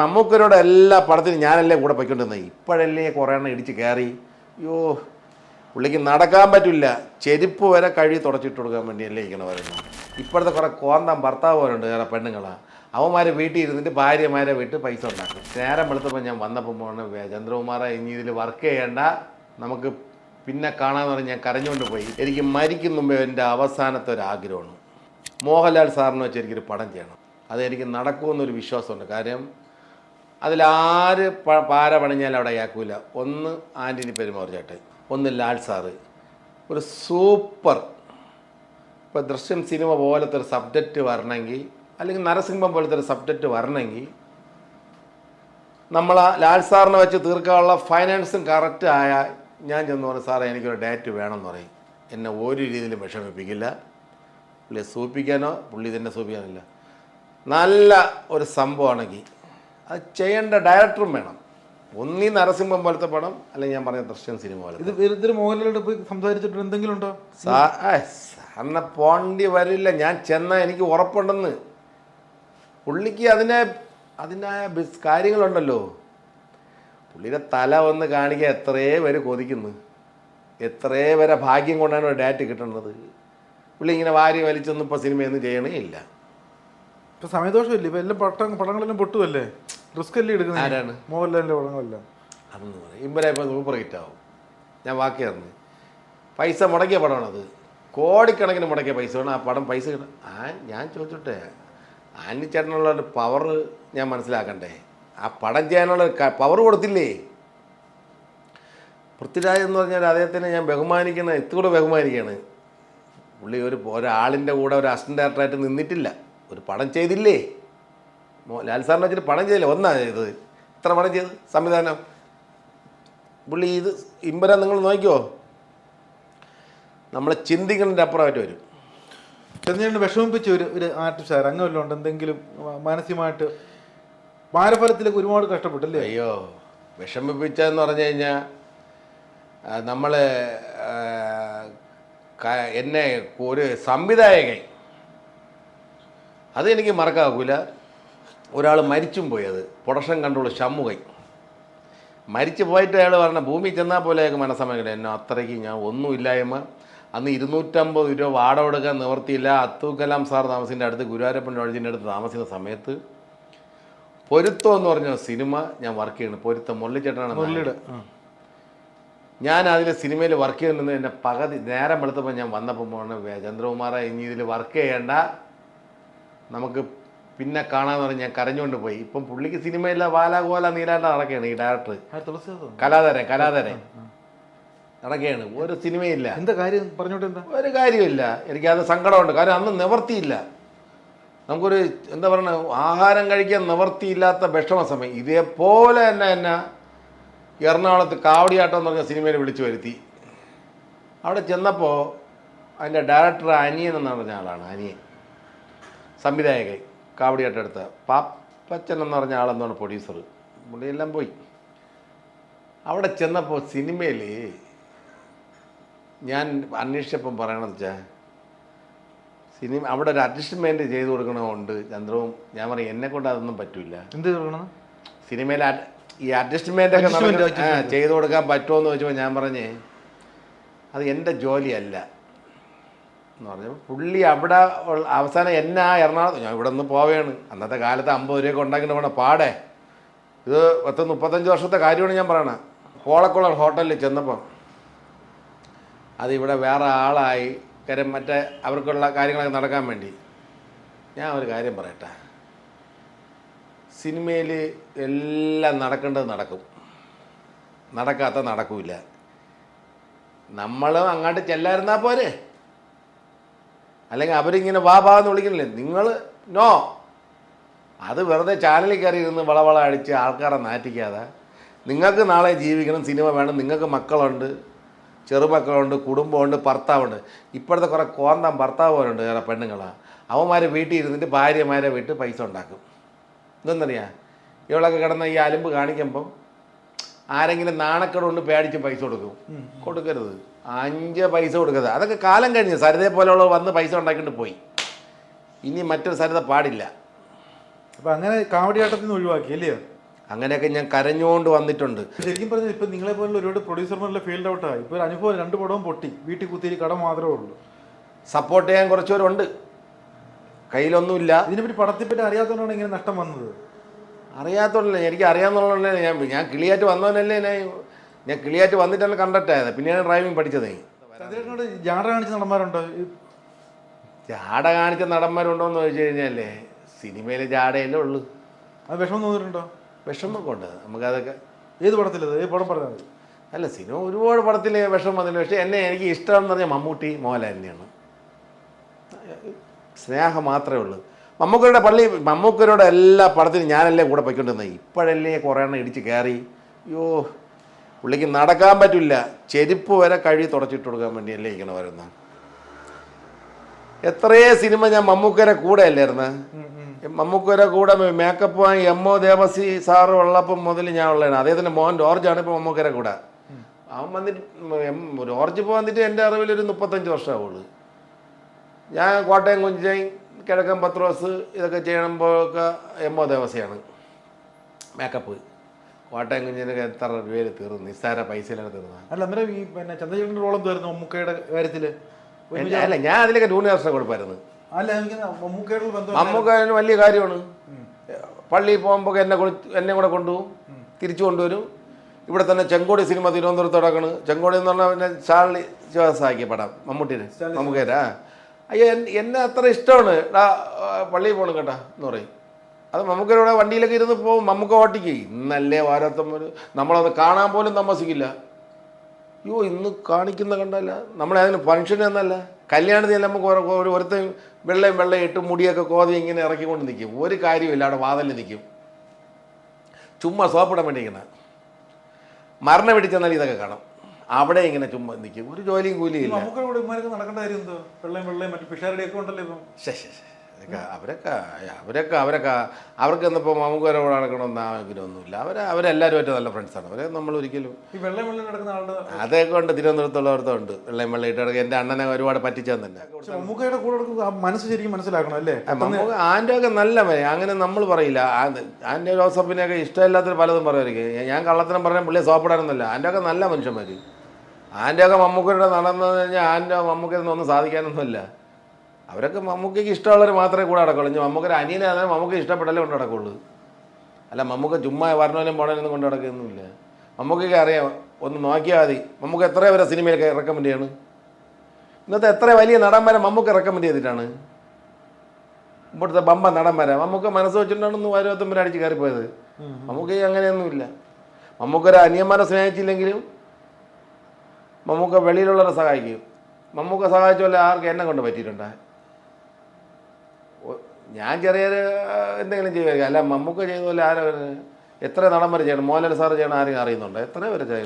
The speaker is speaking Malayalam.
മമ്മൂക്കരോട് എല്ലാ പടത്തിനും ഞാനല്ലേ കൂടെ പൊയ്ക്കൊണ്ടിരുന്നത്. ഇപ്പോഴല്ലേ കുറേ എണ്ണം ഇടിച്ച് കയറി. അയ്യോ പുള്ളിക്ക് നടക്കാൻ പറ്റില്ല. ചെരുപ്പ് വരെ കഴുകി തുടച്ചിട്ട് കൊടുക്കാൻ വേണ്ടിയല്ലേ ഇങ്ങനെ പറയുന്നത്. ഇപ്പോഴത്തെ കുറേ കോന്താൻ ഭർത്താവുണ്ട് വേറെ പെണ്ണുങ്ങളാണ് അവന്മാർ വീട്ടിൽ ഇരുന്നിട്ട് ഭാര്യമാരെ വിട്ട് പൈസ ഉണ്ടാക്കും. നേരം വെളുത്തപ്പോൾ ഞാൻ വന്നപ്പോൾ പോകണം ചന്ദ്രകുമാറെ ഇനി ഇതിൽ വർക്ക് ചെയ്യേണ്ട. നമുക്ക് പിന്നെ കാണാമെന്ന് പറഞ്ഞ് ഞാൻ കരഞ്ഞുകൊണ്ട് പോയി. എനിക്ക് മരിക്കും മുമ്പേ എന്റെ അവസാനത്തെ ഒരു ആഗ്രഹമാണ്. മോഹൻലാൽ സാറിന് വെച്ച് എനിക്കൊരു പടം ചെയ്യണം. അതെനിക്ക് നടക്കുമെന്നൊരു വിശ്വാസമുണ്ട്. കാര്യം അതിലാര് പാര പണിഞ്ഞാലും അവിടെ ആക്കൂല ഒന്ന് ആന്റണി പെരുമാർ ചേട്ടൻ ഒന്ന് ലാൽ സാറ്. ഒരു സൂപ്പർ. ഇപ്പോൾ ദൃശ്യം സിനിമ പോലത്തെ ഒരു സബ്ജക്റ്റ് വരണമെങ്കിൽ അല്ലെങ്കിൽ നരസിംഹം പോലത്തെ ഒരു സബ്ജക്റ്റ് വരണമെങ്കിൽ നമ്മൾ ലാൽ സാറിനെ വെച്ച് തീർക്കാനുള്ള ഫൈനാൻസും കറക്റ്റ് ആയ ഞാൻ ചെന്ന് പറഞ്ഞു സാറേ എനിക്കൊരു ഡേറ്റ് വേണമെന്ന് പറയും. എന്നെ ഒരു രീതിയിലും വിഷമിപ്പിക്കില്ല. പുള്ളിയെ സൂപ്പിക്കാനോ പുള്ളി തന്നെ സൂപ്പിക്കാനില്ല. നല്ല ഒരു സംഭവമാണെങ്കിൽ അത് ചെയ്യേണ്ട ഡയറക്ടറും വേണം. ഒന്നീ നരസിംഹം പോലത്തെ പടം അല്ലെങ്കിൽ ഞാൻ പറഞ്ഞ ദൃശ്യം സിനിമ പോലെ ഇത് മോഹൻലാലോട് പോയി സംസാരിച്ചിട്ട് എന്തെങ്കിലും ഉണ്ടോ? സാറിനെ പോണ്ടി വരില്ല. ഞാൻ ചെന്ന എനിക്ക് ഉറപ്പുണ്ടെന്ന്. പുള്ളിക്ക് അതിനെ അതിനായ കാര്യങ്ങളുണ്ടല്ലോ. പുള്ളിയുടെ തല ഒന്ന് കാണിക്കാൻ എത്രയേ പേര് കൊതിക്കുന്നു. എത്രയേ വരെ ഭാഗ്യം കൊണ്ടാണ് ഒരു ഡാറ്റ് കിട്ടുന്നത് പുള്ളി ഇങ്ങനെ വാരി വലിച്ചൊന്നും ഇപ്പോൾ സിനിമയൊന്നും ചെയ്യണേ ഇല്ല. ഇപ്പൊ സമയദോഷമില്ല? ഇപ്പൊ എല്ലാം പട്ടം പടങ്ങളെല്ലാം പൊട്ടുമല്ലേ റിസ്ക് അല്ലേ എടുക്കുന്നത് ആരാണ്? മോഹൻലാലിന്റെ പടങ്ങളെല്ലാം. അതെന്ന് പറയും സൂപ്പർ ഹിറ്റ് ആവും ഞാൻ വാക്ക് തന്നു പൈസ മുടക്കിയ പടമാണത്. കോടിക്കണക്കിന് മുടക്കിയ പൈസ വേണം. ആ പടം പൈസ കിട്ടും ആ ഞാൻ ചോദിച്ചോട്ടെ ആന്റി ചേട്ടനുള്ള ഒരു പവർ ഞാൻ മനസ്സിലാക്കണ്ടേ? ആ പടം ചെയ്യാനുള്ള പവർ കൊടുത്തില്ലേ? പൃഥ്വിരാജ് എന്ന് പറഞ്ഞാൽ അദ്ദേഹത്തിനെ ഞാൻ ബഹുമാനിക്കുന്ന ഇത്തുകൂടെ ബഹുമാനിക്കുകയാണ്. പുള്ളി ഒരു ഒരാളിന്റെ കൂടെ ഒരു അസിസ്റ്റന്റ് ഡയറക്ടറായിട്ട് നിന്നിട്ടില്ല. ഒരു പടം ചെയ്തില്ലേ? ലാൽ സാറിനെ വെച്ചിട്ട് പണം ചെയ്തില്ല? ഒന്നാ ചെയ്തത് ഇത്ര പണം ചെയ്ത് സംവിധാനം. പുള്ളി ഇത് ഇമ്പര നിങ്ങൾ നോക്കിയോ നമ്മളെ ചിന്തിക്കുന്നതിന്റെ അപ്പുറമായിട്ട് വരും. ചെന്നിട്ട് വിഷമിപ്പിച്ച ഒരു ഒരു ആർട്ടിസ്റ്റ് അങ്ങനെ വല്ലതും ഉണ്ട്? എന്തെങ്കിലും മാനസികമായിട്ട് ഭാരഫലത്തിലേക്ക് ഒരുപാട് കഷ്ടപ്പെട്ടല്ലേ? അയ്യോ വിഷമിപ്പിച്ചതെന്ന് പറഞ്ഞു കഴിഞ്ഞാൽ നമ്മൾ എന്നെ ഒരു സംവിധായകൻ. അത് എനിക്ക് മറക്കാക്കൂല ഒരാൾ മരിച്ചും പോയി അത്. പ്രൊഡക്ഷൻ കൺട്രോൾ ഷമ്മുകൈ. മരിച്ചു പോയിട്ട് അയാൾ പറഞ്ഞ ഭൂമി ചെന്നാൽ പോലെ അയാൾക്ക് മനസ്സമയക്കില്ല എന്നെ അത്രയ്ക്ക് ഞാൻ ഒന്നുമില്ലായ്മ അന്ന് ഇരുന്നൂറ്റമ്പത് രൂപ വാടക കൊടുക്കാൻ നിവർത്തിയില്ല അബ്ദുൽ കലാം സാർ താമസിന്റെ അടുത്ത് ഗുരുവായൂരപ്പൻ രാജിന്റെ അടുത്ത് താമസിക്കുന്ന സമയത്ത് പൊരുത്തം എന്ന് പറഞ്ഞ സിനിമ ഞാൻ വർക്ക് ചെയ്യുന്നു. പൊരുത്തം. മുരളിച്ചേട്ടനാണ് മുരളിയുടെ. ഞാൻ അതിൽ സിനിമയിൽ വർക്ക് ചെയ്യുന്നത് എന്നെ പകുതി നേരം വെളുത്തപ്പോൾ ഞാൻ വന്നപ്പോൾ ചന്ദ്രകുമാറെ ഇനി ഇതിൽ വർക്ക് ചെയ്യേണ്ട. നമുക്ക് പിന്നെ കാണാന്ന് പറഞ്ഞ് ഞാൻ കരഞ്ഞുകൊണ്ട് പോയി. ഇപ്പം പുള്ളിക്ക് സിനിമയില്ല വാലാകോല നീലാട്ട നടക്കുകയാണ് ഈ ഡയറക്ടർ. കലാതരൻ കലാതരൻ നടക്കുകയാണ്. ഒരു സിനിമയില്ല. എന്താ കാര്യം? പറഞ്ഞോട്ടെ എന്താ? ഒരു കാര്യമില്ല. എനിക്ക് അത് സങ്കടമുണ്ട്. കാരണം അന്ന് നിവർത്തിയില്ല. നമുക്കൊരു എന്താ പറയണ ആഹാരം കഴിക്കാൻ നിവർത്തിയില്ലാത്ത വിഷമ സമയം. ഇതേപോലെ തന്നെ എന്നെ എറണാകുളത്ത് കാവടിയാട്ടം എന്ന് പറഞ്ഞ സിനിമയിൽ വിളിച്ചു വരുത്തി. അവിടെ ചെന്നപ്പോൾ അതിന്റെ ഡയറക്ടർ അനിയൻ എന്ന് പറഞ്ഞ ആളാണ് അനിയൻ. സംവിധായകൻ. കാവടിയാട്ടം എടുത്ത പാപ്പച്ചൻ എന്ന് പറഞ്ഞ ആളെന്നാണ് പ്രൊഡ്യൂസർ പുള്ളിയെല്ലാം പോയി. അവിടെ ചെന്നപ്പോൾ സിനിമയിൽ ഞാൻ അന്വേഷിച്ചപ്പം പറയണമെന്ന് വെച്ചാൽ സിനിമ അവിടെ ഒരു അഡ്ജസ്റ്റ്മെന്റ് ചെയ്ത് കൊടുക്കണമുണ്ട് ചന്ദ്രവും. ഞാൻ പറയും എന്നെ കൊണ്ട് അതൊന്നും പറ്റില്ല എന്ത് കൊടുക്കണം? സിനിമയിൽ ഈ അഡ്ജസ്റ്റ്മെന്റ് ഒക്കെ ചെയ്ത് കൊടുക്കാൻ പറ്റുമോ എന്ന് ചോദിച്ചപ്പോൾ ഞാൻ പറഞ്ഞേ അത് എന്റെ ജോലിയല്ല. എന്ന് പറഞ്ഞപ്പോൾ പുള്ളി അവിടെ അവസാനം എന്നെ ആ എറണാകുളം ഞാൻ ഇവിടെ നിന്ന് പോവുകയാണ് അന്നത്തെ കാലത്ത് അമ്പത് രൂപയൊക്കെ ഉണ്ടാക്കിയിട്ട് വേണം. പാടെ. ഇത് പത്ത് മുപ്പത്തഞ്ച് വർഷത്തെ കാര്യമാണ് ഞാൻ പറയണത് കോളക്കുളം ഹോട്ടലിൽ ചെന്നപ്പം അതിവിടെ വേറെ ആളായി. കാര്യം മറ്റേ അവർക്കുള്ള കാര്യങ്ങളൊക്കെ നടക്കാൻ വേണ്ടി. ഞാൻ ഒരു കാര്യം പറയട്ടെ. സിനിമയിൽ എല്ലാം നടക്കേണ്ടത് നടക്കും. നടക്കാത്ത നടക്കൂല. നമ്മളും അങ്ങോട്ട് ചെല്ലായിരുന്നാൽ പോരെ. അല്ലെങ്കിൽ അവരിങ്ങനെ വാ വാ എന്ന് വിളിക്കണില്ലേ നിങ്ങൾ നോ. അത് വെറുതെ ചാനലിൽ കയറി ഇരുന്ന് വളവള അടിച്ച് ആൾക്കാരെ നാറ്റിക്കാതെ നിങ്ങൾക്ക് നാളെ ജീവിക്കണം സിനിമ വേണം നിങ്ങൾക്ക് മക്കളുണ്ട് ചെറുമക്കളുണ്ട് കുടുംബമുണ്ട് ഭർത്താവുണ്ട്. ഇപ്പോഴത്തെ കുറേ കോന്തം ഭർത്താവ് പോലുണ്ട് വേറെ പെണ്ണുങ്ങളാണ് അവന്മാരെ വീട്ടിൽ ഇരുന്നിട്ട് ഭാര്യമാരെ വിട്ട് പൈസ ഉണ്ടാക്കും. ഇതെന്നറിയാം ഇവളൊക്കെ കിടന്ന ഈ അലമ്പ് കാണിക്കുമ്പം ആരെങ്കിലും നാണക്കേട് കൊണ്ട് പേടിച്ച് പൈസ കൊടുക്കും. കൊടുക്കരുത്. അഞ്ച് പൈസ കൊടുക്കരുത്. അതൊക്കെ കാലം കഴിഞ്ഞ് സരിതയെ പോലെയുള്ള വന്ന് പൈസ ഉണ്ടാക്കിയിട്ട് പോയി. ഇനി മറ്റൊരു സരിത പാടില്ല. അപ്പൊ അങ്ങനെ കാവടിയാട്ടത്തിൽ നിന്ന് ഒഴിവാക്കി അല്ലയോ അങ്ങനെയൊക്കെ ഞാൻ കരഞ്ഞുകൊണ്ട് വന്നിട്ടുണ്ട്. ശരിക്കും പറഞ്ഞാൽ ഇപ്പൊ നിങ്ങളെ പോലുള്ള ഒരുപാട് പ്രൊഡ്യൂസർമാരുടെ ഫീൽഡ് ഔട്ടായി ഇപ്പൊ ഒരു അനുഭവം രണ്ട് പടവും പൊട്ടി. വീട്ടിൽ കുത്തിരി കടം മാത്രമേ ഉള്ളൂ. സപ്പോർട്ട് ചെയ്യാൻ കുറച്ചുപേരുണ്ട്. കയ്യിലൊന്നുമില്ല. ഇതിനെപ്പറ്റി പടത്തെപ്പറ്റി അറിയാത്തതുകൊണ്ടാണ് ഇങ്ങനെ നഷ്ടം വന്നത്. അറിയാത്തതുകൊണ്ടല്ലേ? എനിക്ക് അറിയാമെന്നുള്ളതല്ലേ ഞാൻ ഞാൻ കിളിയായിട്ട് വന്നവനല്ലേ ഞാൻ ഞാൻ കിളിയായിട്ട് വന്നിട്ടാണ് കണ്ടക്റ്റായത് പിന്നെയാണ് ഡ്രൈവിംഗ് പഠിച്ചത്. ജാട കാണിച്ച നടന്മാരുണ്ടോ? ജാട കാണിച്ച നടന്മാരുണ്ടോന്ന് ചോദിച്ചു കഴിഞ്ഞാലേ സിനിമയിലെ ജാടയല്ലേ ഉള്ളൂ. അത് വിഷമം തോന്നിയിട്ടുണ്ടോ? വിഷമമൊക്കെ ഉണ്ട്. നമുക്കതൊക്കെ ഏത് പടത്തിലത്? ഏത് പടം പറഞ്ഞാൽ മതി. അല്ല സിനിമ ഒരുപാട് പടത്തിൽ വിഷമം വന്നില്ല പക്ഷേ എന്നെ എനിക്ക് ഇഷ്ടം എന്ന് പറഞ്ഞാൽ മമ്മൂട്ടി മോഹൻലാൽ തന്നെയാണ്. സ്നേഹം മാത്രമേ ഉള്ളൂ. മമ്മൂക്കരുടെ പള്ളി മമ്മൂക്കരുടെ എല്ലാ പടത്തിനും ഞാനല്ലേ കൂടെ പൊയ്ക്കൊണ്ടിരുന്നത്. ഇപ്പോഴല്ലേ കുറേ എണ്ണം ഇടിച്ച് കയറി. അയ്യോ പുള്ളിക്ക് നടക്കാൻ പറ്റില്ല. ചെരുപ്പ് വരെ കഴുകി തുടച്ചിട്ട് കൊടുക്കാൻ വേണ്ടിയല്ലേ ഇങ്ങനെ വരുന്നത് എത്രയേ സിനിമ ഞാൻ മമ്മൂക്കരെ കൂടെ അല്ലായിരുന്നു? മമ്മൂക്കരെ കൂടെ മേക്കപ്പ് വാങ്ങി എം ഒ ദേവസി സാറ് ഉള്ളപ്പം മുതൽ ഞാൻ ഉള്ളതാണ്. അദ്ദേഹത്തിന്റെ മോൻ ജോർജാണ് ഇപ്പോൾ മമ്മൂക്കരെ കൂടെ. അവൻ വന്നിട്ട് ജോർജ് ഇപ്പോൾ വന്നിട്ട് എന്റെ അറിവിൽ ഒരു മുപ്പത്തഞ്ച് വർഷമാവുള്ളൂ ഞാൻ കോട്ടയം കുഞ്ചൈ കിഴക്കൻ പത്രോസ് ഇതൊക്കെ ചെയ്യുമ്പോഴൊക്കെ എം ഒ ദേവസയാണ്. മേക്കപ്പ് കോട്ടയം കുഞ്ഞിനൊക്കെ എത്ര രൂപയിൽ തീർന്നു? നിസ്സാര പൈസയിലാണ് തീർന്നത്. അല്ല അന്നേരം ഈ പിന്നെ ചന്ദ്രചേട്ടന്റെ റോളം തീർന്നു മമ്മൂക്കയുടെ കാര്യത്തിൽ അല്ല ഞാൻ അതിലൊക്കെ ജൂനിയർ കൊടുപ്പായിരുന്നു. അല്ല മമ്മൂക്കയുടെ ബന്ധം നമുക്ക് വലിയ കാര്യമാണ്. പള്ളിയിൽ പോകുമ്പോൾ എന്നെ എന്നെ കൂടെ കൊണ്ടുപോകും. തിരിച്ചു കൊണ്ടുവരും. ഇവിടെ തന്നെ ചെങ്കോടി സിനിമ തിരുവനന്തപുരത്ത് നടക്കണ്. ചെങ്കോടി എന്ന് പറഞ്ഞാൽ പിന്നെ ചാർലി ശിവാസാക്കിയ പടം മമ്മൂട്ടിന് മമ്മൂക്കേരാ അയ്യോ എന്നെ അത്ര ഇഷ്ടമാണ്. പള്ളിയിൽ പോകണം കേട്ടാ എന്ന് പറയും. അത് മമ്മൂക്കരുടെ വണ്ടിയിലൊക്കെ ഇരുന്ന് പോകും മമ്മൂക്ക ഓട്ടിക്ക്. ഇന്നല്ലേ വാരത്തം ഒരു നമ്മളത് കാണാൻ പോലും താമസിക്കില്ല. അയ്യോ ഇന്ന് കാണിക്കുന്ന കണ്ടല്ല. നമ്മളെ അതിന് ഫംഗ്ഷൻ എന്നല്ല. കല്യാണത്തിൽ നമുക്ക് ഒരു- ഒരു ഒരുത്തൻ വെള്ളയും വെള്ളയും ഇട്ട് മുടിയൊക്കെ കോതി ഇങ്ങനെ ഇറക്കിക്കൊണ്ട് നിൽക്കും ഒരു കാര്യമില്ല അവിടെ വാതലിൽ നിൽക്കും ചുമ്മാ സോപ്പിടാൻ വേണ്ടി ഇങ്ങനെ മരണം പിടിച്ചെന്നാൽ ഇതൊക്കെ കാണാം. അവിടെ ഇങ്ങനെ ചുമ്മാ നിൽക്കും ഒരു ജോലിയും കൂലിയും ഇല്ല. മമ്മൂക്കയുടെ കൂടെ നടക്കേണ്ട കാര്യം എന്തോ? വെള്ളയും വെള്ളയും മറ്റു പിഷാരുടെ ഒക്കെ ഉണ്ടല്ലോ ഇപ്പം. ശരി ശ്ശെ, അവരൊക്കെ അവരൊക്കെ അവരൊക്കെ അവർക്ക് എന്നിപ്പോൾ നമുക്ക് കൂടെ നടക്കണമെന്ന് ആഗ്രഹമൊന്നുമില്ല അവർ അവരെല്ലാവരുമായിട്ട് നല്ല ഫ്രണ്ട്സാണ് അവരെ നമ്മൾ ഒരിക്കലും നടക്കുന്ന ആളുടെ അതൊക്കെ ഉണ്ട്. തിരുവനന്തപുരത്തുള്ളവർത്തുണ്ട് വെള്ളയും വെള്ളം ഇട്ട് കിടക്കുക എന്റെ അണ്ണനെ ഒരുപാട് പറ്റിച്ചാൽ തന്നെ. മമ്മൂക്കയുടെ കൂടെ മനസ്സ് ശരിക്കും മനസ്സിലാക്കണം അല്ലേ? നമുക്ക് ആന്റെ ഒക്കെ നല്ല മതി അങ്ങനെ നമ്മൾ പറയില്ല. ആന്റെ ജോസഫിനെയൊക്കെ ഇഷ്ടമില്ലാത്തൊരു പലതും പറയുമായിരിക്കും. ഞാൻ കള്ളത്തിനും പറഞ്ഞാൽ പുള്ളിയെ സോപ്പിടാനൊന്നുമില്ല ആന്റെ ഒക്കെ നല്ല മനുഷ്യന്മാർ ആന്റെ ഒക്കെ മമ്മൂക്കയുടെ നടന്നു കഴിഞ്ഞാൽ ആന്റെ മമ്മൂക്കൊന്നും ഒന്നും സാധിക്കാനൊന്നുമില്ല. അവരൊക്കെ മമ്മൂക്കയ്ക്ക് ഇഷ്ടമുള്ളവർ മാത്രമേ കൂടെ നടക്കുള്ളൂ. ഇനി മമ്മൂക്കൊരു അനിയനെ അതായത് മമ്മൂക്ക് ഇഷ്ടപ്പെട്ടാലേ കൊണ്ട് നടക്കുള്ളൂ. അല്ല മമ്മൂക്ക ചുമ്മാ വരണമെങ്കിലും പോണവനൊന്നും കൊണ്ട് നടക്കുകയൊന്നുമില്ല മമ്മൂക്കൊക്കെ അറിയാം ഒന്ന് നോക്കിയാൽ മതി. മമ്മൂക്ക് എത്ര വരെ സിനിമയിലൊക്കെ റെക്കമെൻഡ് ചെയ്യാണ്? ഇന്നത്തെ എത്ര വലിയ നടന്മാരെ മമ്മൂക്ക് റെക്കമെൻഡ് ചെയ്തിട്ടാണ്? ഇവിടുത്തെ ബമ്പ നടൻ വരാം നമുക്ക് മനസ്സ് വെച്ചിട്ടുണ്ടെന്ന് വരെ അടിച്ച് കയറിപ്പോയത്. നമുക്ക് അങ്ങനെയൊന്നുമില്ല. മമ്മൂക്കൊരു അനിയന്മാരെ സ്നേഹിച്ചില്ലെങ്കിലും മമ്മൂക്ക വെളിയിലുള്ളവരെ സഹായിക്കും. മമ്മൂക്ക സഹായിച്ചോല്ല ആർക്ക് എന്നെ കൊണ്ട് പറ്റിയിട്ടുണ്ടേ. ഒ- ഞാൻ ചെറിയ എന്തെങ്കിലും ചെയ്യുമായിരിക്കും. അല്ല മമ്മൂക്ക ചെയ്ത പോലെ ആരും എത്ര നടന്മാർ ചെയ്യണം? മോഹൻലാൽ സാറ് ചെയ്യണം ആരെയും അറിയുന്നുണ്ടോ? എത്ര പേര് ചെയ്യണം